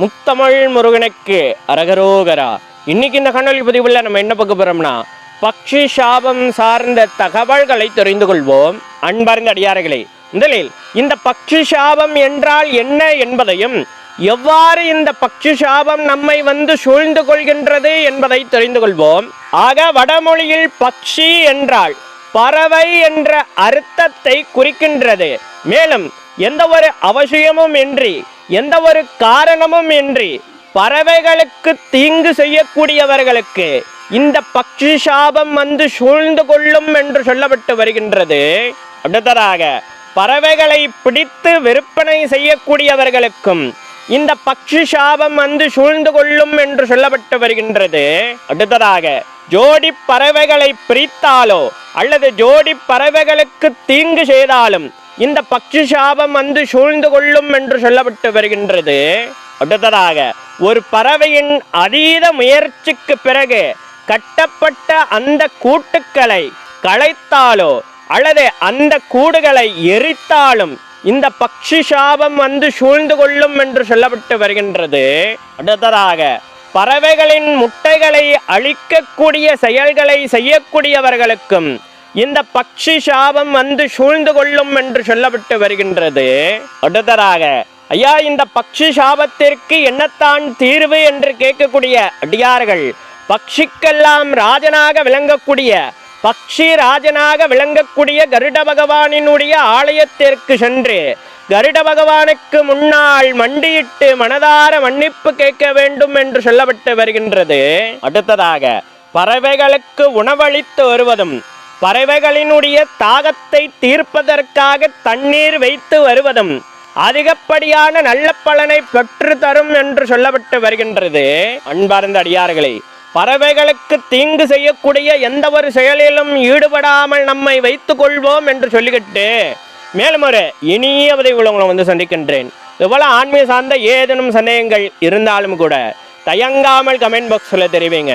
முத்தமிழ் முருகனுக்கு அரகரோகரா. இன்னைக்கு இந்த கண்ணொலி பதிவுல நம்ம என்ன பார்க்க போறோம்னா பக்ஷி சாபம் சார்ந்த தகவல்களை தெரிந்து கொள்வோம். அன்பார்ந்த அடியார்களே முதலில் இந்த பக்ஷி சாபம் என்றால் என்ன என்பதையும் எவ்வாறு இந்த பக்ஷி சாபம் நம்மை வந்து சூழ்ந்து கொள்கின்றது என்பதை தெரிந்து கொள்வோம். ஆக வடமொழியில் பக்ஷி என்றால் பறவை என்ற அர்த்தத்தை குறிக்கின்றது. மேலும் எந்த ஒரு அவசியமும் இன்றி எந்த ஒரு காரணமும் இன்றி பறவைகளுக்கு தீங்கு செய்யக்கூடியவர்களுக்கு இந்த பக்ஷி சாபம் வந்து சூழ்ந்து கொள்ளும் என்று சொல்லப்பட்டு வருகின்றது. அடுத்ததாக பறவைகளை பிடித்து விற்பனை செய்யக்கூடியவர்களுக்கும் இந்த பக்ஷி சாபம் வந்து சூழ்ந்து கொள்ளும் என்று சொல்லப்பட்டு வருகின்றது. அடுத்ததாக ஜோடி பறவைகளை பிரித்தாலோ அல்லது ஜோடி பறவைகளுக்கு தீங்கு செய்தாலும் இந்த பக்ஷி சாபம் வந்து சூழ்ந்து கொள்ளும் என்று சொல்லப்பட்டு வருகின்றது. அடுத்ததாக ஒரு பறவையின் அதீத முயற்சிக்கு பிறகு கட்டப்பட்ட அந்த கூட்டுக்களை களைத்தாலோ அல்லது அந்த கூடுகளை எரித்தாலும் இந்த பக்ஷி சாபம் வந்து சூழ்ந்து கொள்ளும் என்று சொல்லப்பட்டு வருகின்றது. அடுத்ததாக பறவைகளின் முட்டைகளை அழிக்கக்கூடிய செயல்களை செய்யக்கூடியவர்களுக்கும் இந்த பக்ஷி சாபம் வந்து சூழ்ந்து கொள்ளும் என்று சொல்லப்பட்டு வருகின்றது. அடுத்ததாக ஐயா இந்த பக்ஷி சாபத்திற்கு என்னத்தான் தீர்வு என்று கேட்கக்கூடிய அடியார்கள் பக்ஷிக்கெல்லாம் ராஜனாக விளங்கக்கூடிய பக்ஷி ராஜனாக விளங்கக்கூடிய கருட பகவானினுடைய ஆலயத்திற்கு சென்று கருட பகவானுக்கு முன்னால் மண்டியிட்டு மனதார மன்னிப்பு கேட்க வேண்டும் என்று சொல்லப்பட்டு வருகின்றது. அடுத்ததாக பறவைகளுக்கு உணவளித்து வருவதும் பறவைகளினுடைய தாகத்தை தீர்ப்பதற்காக தண்ணீர் வைத்து வருவதும் அதிகப்படியான நல்ல பலனை பெற்று தரும் என்று சொல்லப்பட்டு வருகின்றது. அன்பார்ந்த அடியார்களே பறவைகளுக்கு தீங்கு செய்யக்கூடிய எந்த ஒரு செயலிலும் ஈடுபடாமல் நம்மை வைத்துக் கொள்வோம் என்று சொல்லிக்கிட்டு மேலும் ஒரு இனிய உதவி உங்களை வந்து சந்திக்கின்றேன். இதுபோல ஆன்மீக சார்ந்த ஏதேனும் சந்தேகங்கள் இருந்தாலும் கூட தயங்காமல் கமெண்ட் பாக்ஸில் தெரிவிங்க.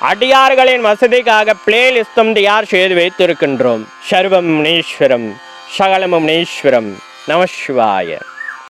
அடியார்களின் வசதிக்காக பிளேலிஸ்டும் தயார் செய்து வைத்திருக்கின்றோம். சர்வம் முனீஸ்வரம் சகலமும் முனீஸ்வரம் நமசிவாய